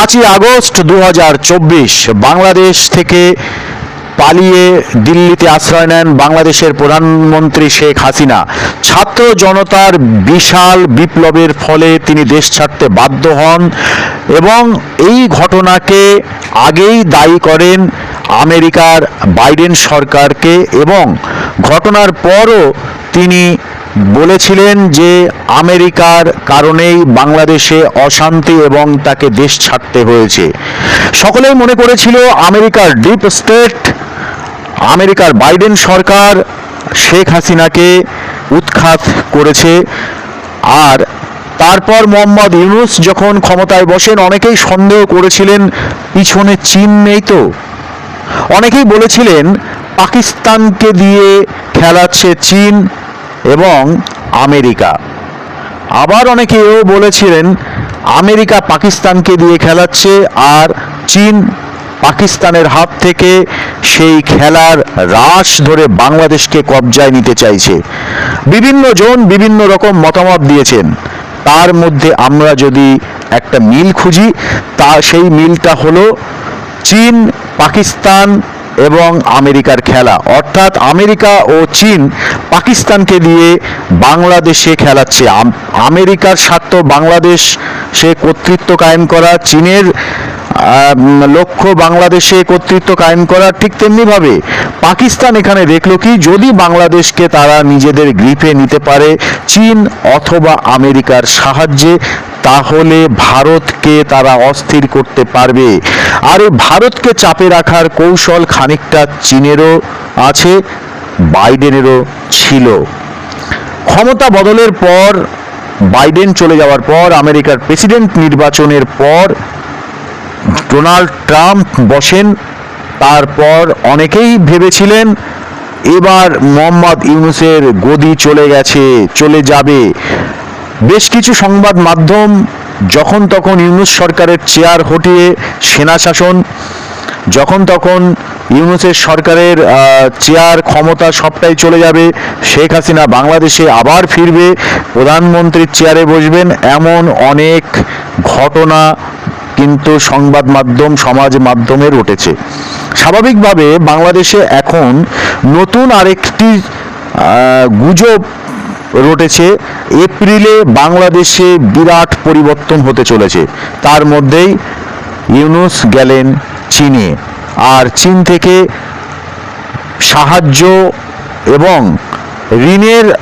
পাঁচই আগস্ট দু হাজার চব্বিশ বাংলাদেশ থেকে পালিয়ে দিল্লিতে আশ্রয় নেন বাংলাদেশের প্রধানমন্ত্রী শেখ হাসিনা। ছাত্র জনতার বিশাল বিপ্লবের ফলে তিনি দেশ ছাড়তে বাধ্য হন এবং এই ঘটনাকে আগেই দায়ী করেন আমেরিকার বাইডেন সরকারকে এবং ঘটনার পরও তিনি বলেছিলেন যে আমেরিকার কারণেই বাংলাদেশে অশান্তি এবং তাকে দেশ ছাড়তে হয়েছে। সকলেই মনে করেছিল আমেরিকার ডিপ স্টেট আমেরিকার বাইডেন সরকার শেখ হাসিনাকে উৎখাত করেছে। আর তারপর মোহাম্মদ ইউনুস যখন ক্ষমতায় বসেন, অনেকেই সন্দেহ করেছিলেন, পিছনে চীন নেই তো? অনেকেই বলেছিলেন, পাকিস্তানকে দিয়ে খেলাচ্ছে চীন এবং আমেরিকা। আবার অনেকে অনেকেও বলেছিলেন, আমেরিকা পাকিস্তানকে দিয়ে খেলাচ্ছে আর চীন পাকিস্তানের হাত থেকে সেই খেলার রাশ ধরে বাংলাদেশকে কবজায় নিতে চাইছে। বিভিন্ন জন বিভিন্ন রকম মতামত দিয়েছেন। তার মধ্যে আমরা যদি একটা মিল খুঁজি, তা সেই মিলটা হলো চীন পাকিস্তান এবং আমেরিকার খেলা। অর্থাৎ আমেরিকা ও চীন পাকিস্তানকে দিয়ে বাংলাদেশে খেলাচ্ছে। আম- আমেরিকার স্বার্থ বাংলাদেশ সে কর্তৃত্ব কায়েম করা, চীনের লক্ষ্য বাংলাদেশে কর্তৃত্ব কায়েম করা ঠিক তেমনিভাবে পাকিস্তান এখানে দেখল কি, যদি বাংলাদেশকে তারা নিজেদের গ্রিপে নিতে পারে, চীন অথবা আমেরিকার সাহায্যে তাহলে ভারতকে তারা অস্থির করতে পারবে। আর এই ভারতকে চাপে রাখার কৌশল খানিকটা চীনেরও আছে, বাইডেনেরও ছিল। ক্ষমতা বদলের পর, বাইডেন চলে যাওয়ার পর, আমেরিকার প্রেসিডেন্ট নির্বাচনের পর, ডোনাল্ড ট্রাম্প বসেন। তারপর অনেকেই ভেবেছিলেন, এবার মোহাম্মদ ইউনুসের গদি চলে গেছে, চলে যাবে। বেশ কিছু সংবাদ মাধ্যম যখন তখন ইউনুস সরকারের চেয়ার হটিয়ে সেনা শাসন, যখন তখন ইউনুসের সরকারের চেয়ার ক্ষমতা সবটাই চলে যাবে, শেখ হাসিনা বাংলাদেশে আবার ফিরবে, প্রধানমন্ত্রীর চেয়ারে বসবেন, এমন অনেক ঘটনা কিন্তু সংবাদ মাধ্যম, সমাজ মাধ্যমে উঠেছে স্বাভাবিকভাবে বাংলাদেশে এখন নতুন আরেকটি গুজব রটেছে। এপ্রিলে বাংলাদেশে বিরাট পরিবর্তন হতে চলেছে। তার মধ্যেই ইউনুস গেলেন চীনে। আর চীন থেকে সাহায্য এবং ঋণের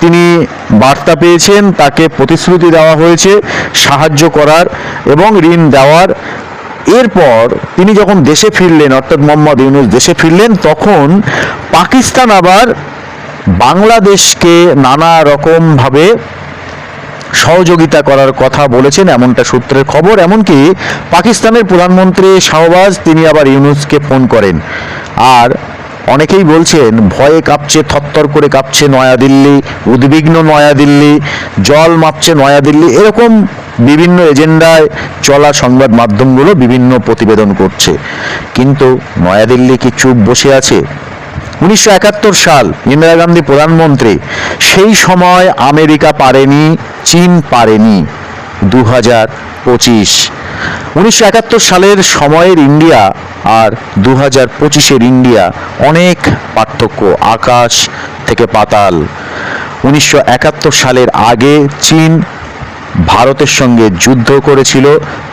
তিনি বার্তা পেয়েছেন, তাকে প্রতিশ্রুতি দেওয়া হয়েছে সাহায্য করার এবং ঋণ দেওয়ার। এরপর তিনি যখন দেশে ফিরলেন, অর্থাৎ মোহাম্মদ ইউনুস দেশে ফিরলেন, তখন পাকিস্তান আবার বাংলাদেশকে নানা রকমভাবে সহযোগিতা করার কথা বলেছেন এমনটা সূত্রের খবর। এমনকি পাকিস্তানের প্রধানমন্ত্রী শাহবাজ, তিনি আবার ইউনুসকে ফোন করেন। আর অনেকেই বলছেন, ভয়ে কাঁপছে থরথর করে কাঁপছে নয়াদিল্লি, উদ্বিগ্ন নয়াদিল্লি, জল মাপছে নয়াদিল্লি। এরকম বিভিন্ন এজেন্ডায় চলা সংবাদ মাধ্যমগুলো বিভিন্ন প্রতিবেদন করছে। কিন্তু নয়াদিল্লি কি চুপ বসে আছে? উনিশশো একাত্তর সাল ইন্দিরা গান্ধী প্রধানমন্ত্রী, সেই সময় আমেরিকা পারেনি, চীন পারেনি দু হাজার পঁচিশ। উনিশশো একাত্তর সালের সময়ের ইন্ডিয়া আর দু হাজার পঁচিশের ইন্ডিয়া অনেক পার্থক্য, আকাশ থেকে পাতাল। উনিশশো একাত্তর সালের আগে চীন ভারতের সঙ্গে যুদ্ধ করেছিল,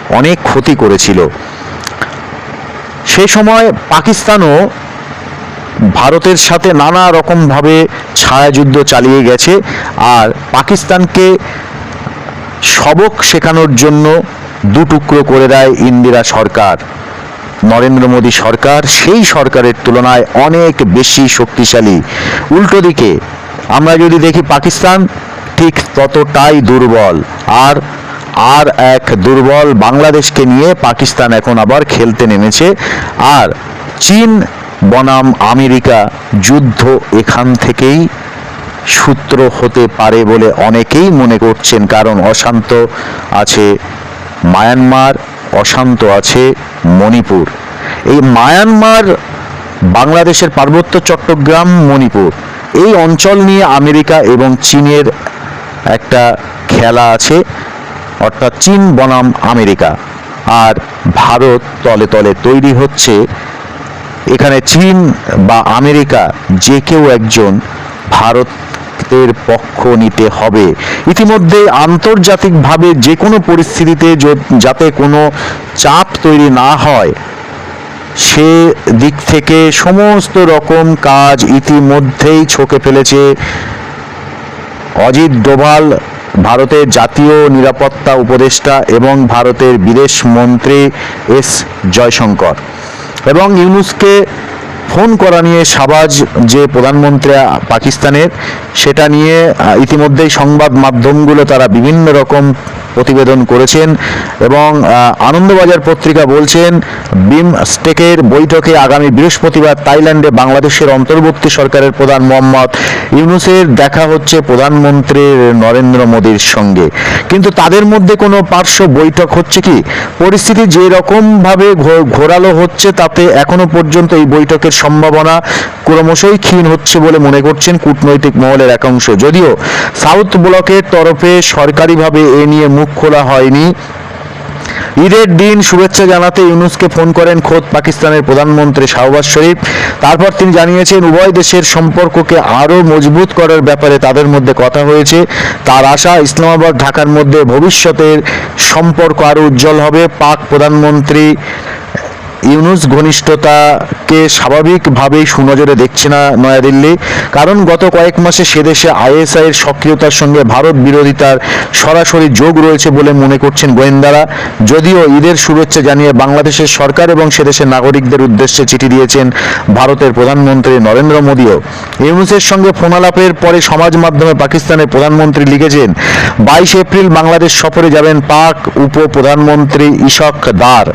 অনেক ক্ষতি করেছিল। সেই সময় পাকিস্তানও ভারতের সাথে নানা রকমভাবে ছায়াযুদ্ধ চালিয়ে গেছে আর পাকিস্তানকে সবক শেখানোর জন্য দু টুকরো করে দেয় ইন্দিরা সরকার। নরেন্দ্র মোদী সরকার সেই সরকারের তুলনায় অনেক বেশি শক্তিশালী। উল্টো দিকে আমরা যদি দেখি পাকিস্তান, ঠিক ততটাই দুর্বল। আর আর এক দুর্বল বাংলাদেশকে নিয়ে পাকিস্তান এখন আবার খেলতে নেমেছে। আর চীন বনাম আমেরিকা যুদ্ধ এখান থেকেই সূত্র হতে পারে বলে অনেকেই মনে করছেন। কারণ অশান্ত আছে মায়ানমার, অশান্ত আছে মণিপুর। এই মায়ানমার বাংলাদেশের পার্বত্য চট্টগ্রাম, মণিপুর। এই অঞ্চল নিয়ে আমেরিকা এবং চীনের একটা খেলা আছে, অর্থাৎ চীন বনাম আমেরিকা। আর ভারত তলে তলে তৈরি হচ্ছে এখানে চীন বা আমেরিকা যে কেউ একজন ভারতের পক্ষ নিতে হবে। ইতিমধ্যে আন্তর্জাতিকভাবে যে কোনো পরিস্থিতিতে যাতে কোনো চাপ তৈরি না হয়, সে দিক থেকে সমস্ত রকম কাজ ইতিমধ্যেই ছকে ফেলেছে অজিত ডোভাল, ভারতের জাতীয় নিরাপত্তা উপদেষ্টা এবং ভারতের বিদেশ মন্ত্রী এস জয়শঙ্কর। এবং ইউনুসকে ফোন করা নিয়ে সাবাজ যে প্রধানমন্ত্রী পাকিস্তানের, সেটা নিয়ে ইতিমধ্যেই সংবাদ মাধ্যমগুলো তারা বিভিন্ন রকম প্রতিবেদন করেছেন এবং আনন্দবাজার পত্রিকা বলছেন, বিম স্টেকের বৈঠকে আগামী বৃহস্পতিবার থাইল্যান্ডে বাংলাদেশের অন্তর্বর্তী সরকারের প্রধান মোহাম্মদ ইউনুসের দেখা হচ্ছে প্রধানমন্ত্রী নরেন্দ্র মোদীর সঙ্গে। কিন্তু তাদের মধ্যে কোনো পার্শ্ব বৈঠক হচ্ছে কি? পরিস্থিতি যে রকম ভাবে ঘোরালো হচ্ছে, তাতে এখনও পর্যন্ত এই বৈঠকের সম্ভাবনা ক্রমশই ক্ষীণ হচ্ছে বলে মনে করছেন কূটনৈতিক মহলের একাংশ। যদিও সাউথ ব্লকের তরফে সরকারিভাবে এ নিয়ে মুখ খোলা হয়নি। ঈদের দিন শুভেচ্ছা জানাতে ইউনুসকে ফোন করেন খোদ পাকিস্তানের প্রধানমন্ত্রী শাহবাজ শরীফ। তারপর তিনি জানিয়েছেন, উভয় দেশের সম্পর্ককে আরও মজবুত করার ব্যাপারে তাদের মধ্যে কথা হয়েছে। তার আশা, ইসলামাবাদ, ঢাকার মধ্যে ভবিষ্যতের সম্পর্ক আরও উজ্জ্বল হবে। পাক প্রধানমন্ত্রী ইউনুস ঘনিষ্ঠতাকে স্বাভাবিকভাবেই সুনজরে দেখছে না নয়াদিল্লি, কারণ গত কয়েক মাসে সেদেশে আইএসআই এর সক্রিয়তার সঙ্গে ভারত বিরোধিতার সরাসরি যোগ রয়েছে বলে মনে করছেন গোয়েন্দারা। যদিও ঈদের শুভেচ্ছা জানিয়ে বাংলাদেশের সরকার এবং সেদেশের নাগরিকদের উদ্দেশ্যে চিঠি দিয়েছেন ভারতের প্রধানমন্ত্রী নরেন্দ্র মোদীও। ইউনুসের সঙ্গে ফোনালাপের পরে সমাজ মাধ্যমে পাকিস্তানের প্রধানমন্ত্রী লিখেছেন, বাইশ এপ্রিল বাংলাদেশ সফরে যাবেন পাক উপ প্রধানমন্ত্রী ইশক দার।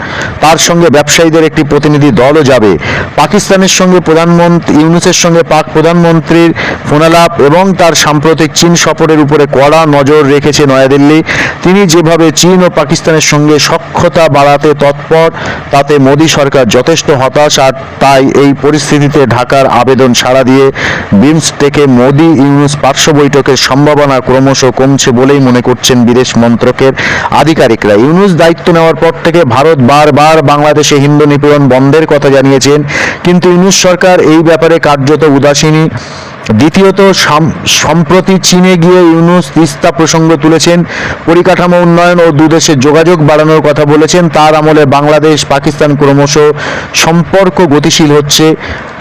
তার সঙ্গে ব্যবসায়ীদের একটি প্রতিনিধি দলও যাবে। পাকিস্তানের সঙ্গে প্রধানমন্ত্রী, ইউনুসের সঙ্গে পাক প্রধানমন্ত্রীর ফোনালাপ এবং তার সাম্প্রতিক চীন সফরের উপরে কড়া নজর রেখেছে নয়াদিল্লি। তিনি যেভাবে চীন ও পাকিস্তানের সঙ্গে সক্ষতা বাড়াতে তৎপর, তাতে মোদী সরকার যথেষ্ট হতাশ আর তাই এই পরিস্থিতিতে ঢাকার আবেদন সাড়া দিয়ে বিমস্টেকে মোদী ইউনুস পার্শ্ব বৈঠকের সম্ভাবনা ক্রমশ কমছে বলেই মনে করছেন বিদেশ মন্ত্রকের আধিকারিকরা। ইউনুস দায়িত্ব নেওয়ার পর থেকে ভারত বারবার বাংলাদেশে হিন্দু নিপীড়ন বন্ধের কথা জানিয়েছেন। কিন্তু ইউনুস সরকার এই ব্যাপারে কার্যত উদাসীনী দ্বিতীয়ত সম্প্রতি চীনে গিয়ে ইউনুস তিস্তা প্রসঙ্গ তুলেছেন। পরিকাঠামো উন্নয়ন ও দুদেশের যোগাযোগ বাড়ানোর কথা বলেছেন। তার আমলে বাংলাদেশ, পাকিস্তান ক্রমশ সম্পর্ক গতিশীল হচ্ছে।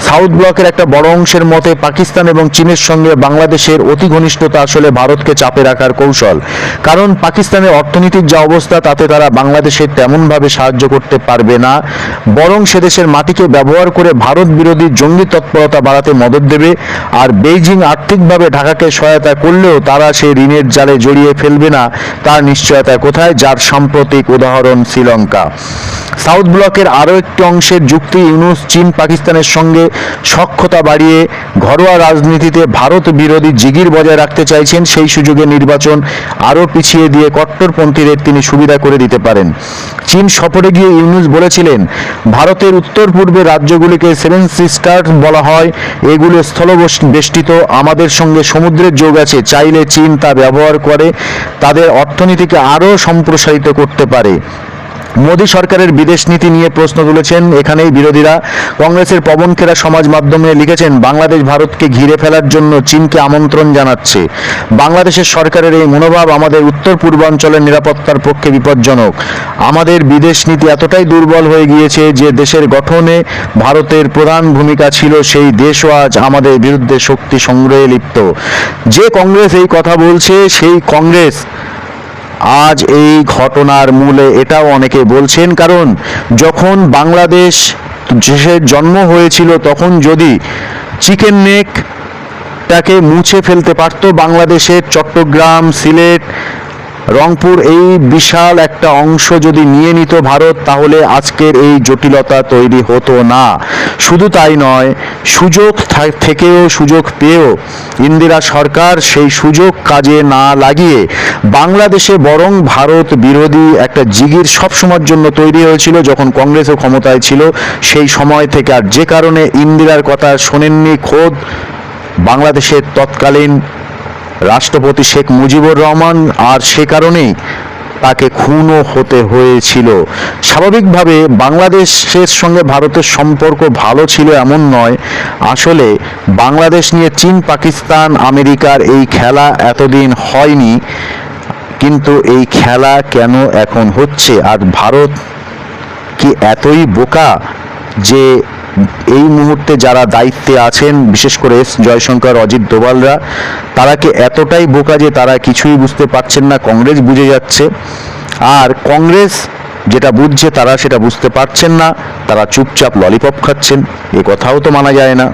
সাউথ ব্লকের একটা বড় অংশের মতে, পাকিস্তান এবং চীনের সঙ্গে বাংলাদেশের অতি ঘনিষ্ঠতা আসলে ভারতকে চাপে রাখার কৌশল। কারণ পাকিস্তানের অর্থনীতির যা অবস্থা, তাতে তারা বাংলাদেশে তেমনভাবে সাহায্য করতে পারবে না। বরং সে দেশের মাটিকে ব্যবহার করে ভারত বিরোধী জঙ্গি তৎপরতা বাড়াতে মদত দেবে। আর বেইজিং আর্থিকভাবে ঢাকাকে সহায়তা করলেও তারা সেই ঋণের জালে জড়িয়ে ফেলবে না, তার নিশ্চয়তা কোথায়? যার সাম্প্রতিক উদাহরণ শ্রীলঙ্কা। সাউথ ব্লকের আরও একটি অংশের যুক্তি ইউনুস চীন পাকিস্তানের সঙ্গে সক্ষতা বাড়িয়ে ঘরোয়া রাজনীতিতে ভারত বিরোধী জিগির বজায় রাখতে চাইছেন, সেই সুযোগে নির্বাচন আরও পিছিয়ে দিয়ে কট্টরপন্থীদের তিনি সুবিধা করে দিতে পারেন। চীন সফরে গিয়ে ইউনুস বলেছিলেন, ভারতের উত্তর পূর্বে রাজ্যগুলিকে সেভেন সিস্টার বলা হয়, এগুলো স্থলবেষ্টিত আমাদের সঙ্গে সমুদ্রের যোগ আছে, চাইলে চীন তা ব্যবহার করে, তাদের অর্থনীতিকে আরও সম্প্রসারিত করতে পারে। মোদী সরকারের বিদেশ নীতি নিয়ে প্রশ্ন তুলেছেন। এখানেই বিরোধীরা কংগ্রেসের পবন খেরা সমাজ মাধ্যমে লিখেছেন, বাংলাদেশ ভারতকে ঘিরে ফেলার জন্য চীনকে আমন্ত্রণ জানাচ্ছে। বাংলাদেশের সরকারের এই মনোভাব আমাদের উত্তর পূর্বাঞ্চলের নিরাপত্তার পক্ষে বিপজ্জনক। আমাদের বিদেশ নীতি এতটাই দুর্বল হয়ে গিয়েছে যে দেশের গঠনে ভারতের প্রধান ভূমিকা ছিল সেই দেশও আজ আমাদের বিরুদ্ধে শক্তি সংগ্রহে লিপ্ত। যে কংগ্রেস এই কথা বলছে, সেই কংগ্রেস আজ এই ঘটনার মূলে এটাও অনেকে বলছেন, কারণ যখন বাংলাদেশ জন্ম হয়েছিল, তখন যদি চিকেন নেক মুছে ফেলতে পারতো, বাংলাদেশের চট্টগ্রাম, সিলেট রংপুর এই বিশাল একটা অংশ যদি নিয়ে নিত ভারত, তাহলে আজকের এই জটিলতা তৈরি হতো না। শুধু তাই নয়, সুযোগ থেকেও সুযোগ পেয়েও ইন্দিরা সরকার সেই সুযোগ কাজে না লাগিয়ে বাংলাদেশে বরং ভারত বিরোধী একটা জিগির সবসময়ের জন্য তৈরি হয়েছিল, যখন কংগ্রেসও ক্ষমতায় ছিল। সেই সময় থেকে আর যে কারণে ইন্দিরার কথা শোনেননি খোদ বাংলাদেশের তৎকালীন রাষ্ট্রপতি শেখ মুজিবুর রহমান, আর সে কারণেই তাকে খুনও হতে হয়েছিল। স্বাভাবিকভাবে বাংলাদেশের সঙ্গে ভারতের সম্পর্ক ভালো ছিল এমন নয়। আসলে বাংলাদেশ নিয়ে চীন, পাকিস্তান, আমেরিকার এই খেলা এতদিন হয়নি, কিন্তু এই খেলা কেন এখন হচ্ছে? আর ভারত কি এতই বোকা যে এই মুহূর্তে যারা দায়িত্বে আছেন, বিশেষ করে এস জয়শঙ্কর, অজিত দোভালরা তারাকে এতটাই বোকা যে তারা কিছুই বুঝতে পারছেন না? কংগ্রেস বুঝে যাচ্ছে। আর কংগ্রেস যেটা বুঝছে তারা সেটা বুঝতে পারছেন না। তারা চুপচাপ ললিপপ খাচ্ছেন। এ কথাও তো মানা যায় না।